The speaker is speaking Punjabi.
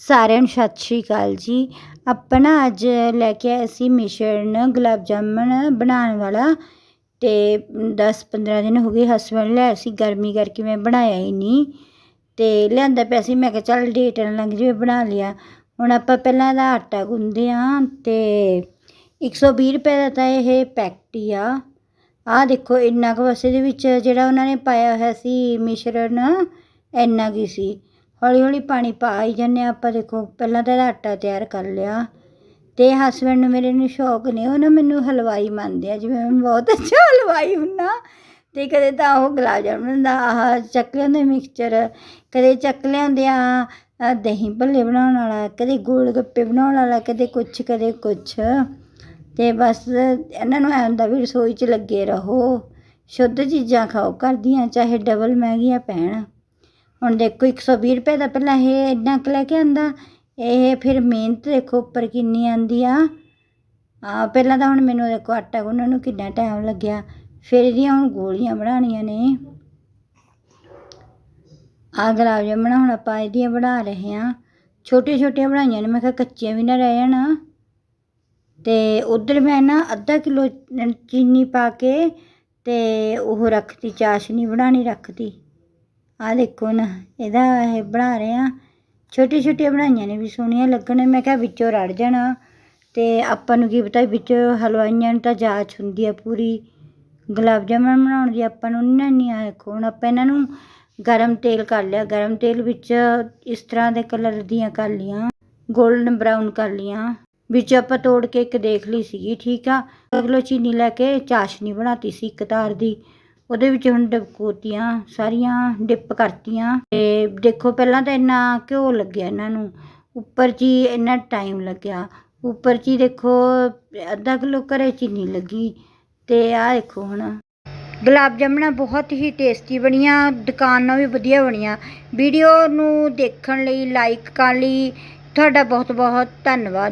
ਸਾਰਿਆਂ ਨੂੰ ਸਤਿ ਸ਼੍ਰੀ ਅਕਾਲ ਜੀ। ਆਪਾਂ ਨਾ ਅੱਜ ਲੈ ਕੇ ਆਏ ਸੀ ਮਿਸ਼ਰਣ ਗੁਲਾਬ ਜਾਮਣ ਬਣਾਉਣ ਵਾਲਾ ਤੇ 10 15 ਦਿਨ ਹੋ ਗਏ ਹਸਬੰਡ ਲੈ ਸੀ, ਗਰਮੀ ਕਰਕੇ ਮੈਂ ਬਣਾਇਆ ਹੀ ਨਹੀਂ। ਤੇ ਲਿਆਂਦਾ ਪਿਆ ਸੀ, ਮੈਂ ਕਿਹਾ ਚੱਲ ਡੇਟ ਨਾ ਲੰਘ ਜਾਵੇ, ਬਣਾ ਲਿਆ। ਹੁਣ ਆਪਾਂ ਪਹਿਲਾਂ ਇਹਦਾ ਆਟਾ ਗੁੰਨਦੇ ਹਾਂ ਤੇ 120 ਰੁਪਏ ਦਾ ਤਾਂ ਇਹ ਪੈਕਟ ਹੀ ਆ। ਆਹ ਦੇਖੋ, ਇੰਨਾ ਕੁ ਬਸ ਇਹਦੇ ਵਿੱਚ ਜਿਹੜਾ ਉਹਨਾਂ ਨੇ ਪਾਇਆ ਹੋਇਆ ਸੀ ਮਿਸ਼ਰਣ ਇੰਨਾ ਕੀ ਸੀ। ਹੌਲੀ ਹੌਲੀ ਪਾਣੀ ਪਾ ਹੀ ਜਾਂਦੇ ਹਾਂ ਆਪਾਂ। ਦੇਖੋ, ਪਹਿਲਾਂ ਤਾਂ ਇਹਦਾ ਆਟਾ ਤਿਆਰ ਕਰ ਲਿਆ। ਅਤੇ ਹਸਬੈਂਡ ਨੂੰ ਮੇਰੇ ਨੂੰ ਸ਼ੌਕ ਨੇ, ਉਹ ਨਾ ਮੈਨੂੰ ਹਲਵਾਈ ਮੰਨਦੇ ਆ। ਜਿਵੇਂ ਮੈਂ ਬਹੁਤ ਅੱਛਾ ਹਲਵਾਈ ਹੁੰਨਾ। ਅਤੇ ਕਦੇ ਤਾਂ ਉਹ ਗੁਲਾਬ ਜਾਮੁਨ ਦਾ ਆਹ ਚੱਕ ਲਿਆਉਂਦੇ ਮਿਕਸਚਰ ਕਦੇ ਚੱਕ ਲਿਆਉਂਦੇ ਆ, ਆਹ ਦਹੀਂ ਭੱਲੇ ਬਣਾਉਣ ਵਾਲਾ, ਕਦੇ ਗੋਲ ਗੱਪੇ ਬਣਾਉਣ ਵਾਲਾ, ਕਦੇ ਕੁਛ ਕਦੇ ਕੁਛ। ਅਤੇ ਬਸ ਇਹਨਾਂ ਨੂੰ ਐਂ ਹੁੰਦਾ ਵੀ ਰਸੋਈ 'ਚ ਲੱਗੇ ਰਹੋ। ਸ਼ੁੱਧ ਚੀਜ਼ਾਂ ਖਾਓ, ਘਰ ਦੀਆਂ, ਚਾਹੇ ਡਬਲ ਮਹਿੰਗੀਆਂ ਪੈਣ। ਹੁਣ ਦੇਖੋ 120 ਰੁਪਏ ਦਾ ਪਹਿਲਾਂ ਇਹ ਇੰਨਾ ਕੁ ਲੈ ਕੇ ਆਂਦਾ। ਇਹ ਫਿਰ ਮਿਹਨਤ ਦੇਖੋ ਉੱਪਰ ਕਿੰਨੀ ਆਂਦੀ ਆ। ਆ ਪਹਿਲਾਂ ਤਾਂ ਹੁਣ ਮੈਨੂੰ ਦੇਖੋ ਆਟਾ ਗੁੰਨਣ ਨੂੰ ਕਿੰਨਾ ਟਾਈਮ ਲੱਗਿਆ। ਫਿਰ ਇਹਦੀਆਂ ਹੁਣ ਗੋਲੀਆਂ ਬਣਾਉਣੀਆਂ ਨੇ। ਆ ਗੁਲਾਬ ਜਾਮਣਾ ਹੁਣ ਆਪਾਂ ਇਹਦੀਆਂ ਬਣਾ ਰਹੇ ਹਾਂ। ਛੋਟੀਆਂ ਛੋਟੀਆਂ ਬਣਾਈਆਂ ਨੇ। ਮੈਂ ਕਿਹਾ ਕੱਚੀਆਂ ਵੀ ਨਾ ਰਹਿ ਜਾਣ। ਤੇ ਉਧਰ ਮੈਂ ਨਾ ਅੱਧਾ ਕਿਲੋ ਚੀਨੀ ਪਾ ਕੇ ਤੇ ਉਹ ਰੱਖਤੀ, ਚਾਸ਼ਨੀ ਬਣਾਣੀ ਰੱਖਤੀ। ਆ ਦੇਖੋ ਨਾ, ਇਹਦਾ ਇਹ ਬਣਾ ਰਹੇ ਆ। ਛੋਟੀ ਛੋਟੀਆਂ ਬਣਾਈਆਂ ਨੇ ਵੀ, ਸੋਹਣੀਆਂ ਲੱਗਣ। ਮੈਂ ਕਿਹਾ ਵਿੱਚੋਂ ਰੜ ਜਾਣਾ। ਤੇ ਆਪਾਂ ਨੂੰ ਕੀ ਪਤਾ ਵਿੱਚੋਂ ਹਲਵਾਈਆਂ ਨੂੰ ਤਾਂ ਜਾਚ ਹੁੰਦੀ ਆ ਪੂਰੀ। ਗੁਲਾਬ ਜਾਮਣ ਬਣਾਉਣ ਦੀ ਆਪਾਂ ਨੂੰ ਨਹੀਂ ਨਹੀਂ ਆ ਦੇਖੋ ਹੁਣ ਆਪਾਂ ਇਹਨਾਂ ਨੂੰ ਗਰਮ ਤੇਲ ਕਰ ਲਿਆ। ਗਰਮ ਤੇਲ ਵਿੱਚ ਇਸ ਤਰ੍ਹਾਂ ਦੇ ਕਲਰ ਦੀਆਂ ਕਰ ਲੀਆਂ 골ਡਨ ਬਰਾਊਨ ਕਰ ਲੀਆਂ ਵਿੱਚ ਆਪਾਂ ਤੋੜ ਕੇ ਇੱਕ ਦੇਖ ਲਈ ਸੀਗੀ, ਠੀਕ ਆ? ਅਗਲੋ ਚੀਨੀ ਲੈ ਕੇ ਚਾਸ਼ਨੀ ਬਣਾਤੀ ਸੀ ਇੱਕ ਤਾਰ ਦੀ। ਉਹਦੇ ਵਿੱਚ ਹੁਣ ਡਬਕੋਤੀਆਂ ਸਾਰੀਆਂ ਡਿਪ ਕਰਤੀਆਂ ਤੇ ਦੇਖੋ ਪਹਿਲਾਂ ਤਾਂ ਇੰਨਾ ਘਿਓ ਲੱਗਿਆ ਇਹਨਾਂ ਨੂੰ, ਉੱਪਰ 'ਚ ਹੀ ਇੰਨਾ ਟਾਈਮ ਲੱਗਿਆ। ਉੱਪਰ 'ਚ ਹੀ ਦੇਖੋ ਅੱਧਾ ਕਿਲੋ ਘਰੇ ਚੀਨੀ ਲੱਗੀ ਤੇ ਆਹ ਦੇਖੋ ਹੁਣ। ਗੁਲਾਬ ਜਾਮਣਾ ਬਹੁਤ ਹੀ ਟੇਸਟੀ ਬਣੀਆਂ, ਦੁਕਾਨ ਨਾਲ ਵੀ ਵਧੀਆ ਬਣੀਆਂ। ਵੀਡੀਓ ਨੂੰ ਦੇਖਣ ਲਈ ਲਾਈਕ ਕਰਨ ਲਈ ਤੁਹਾਡਾ ਬਹੁਤ ਬਹੁਤ ਧੰਨਵਾਦ।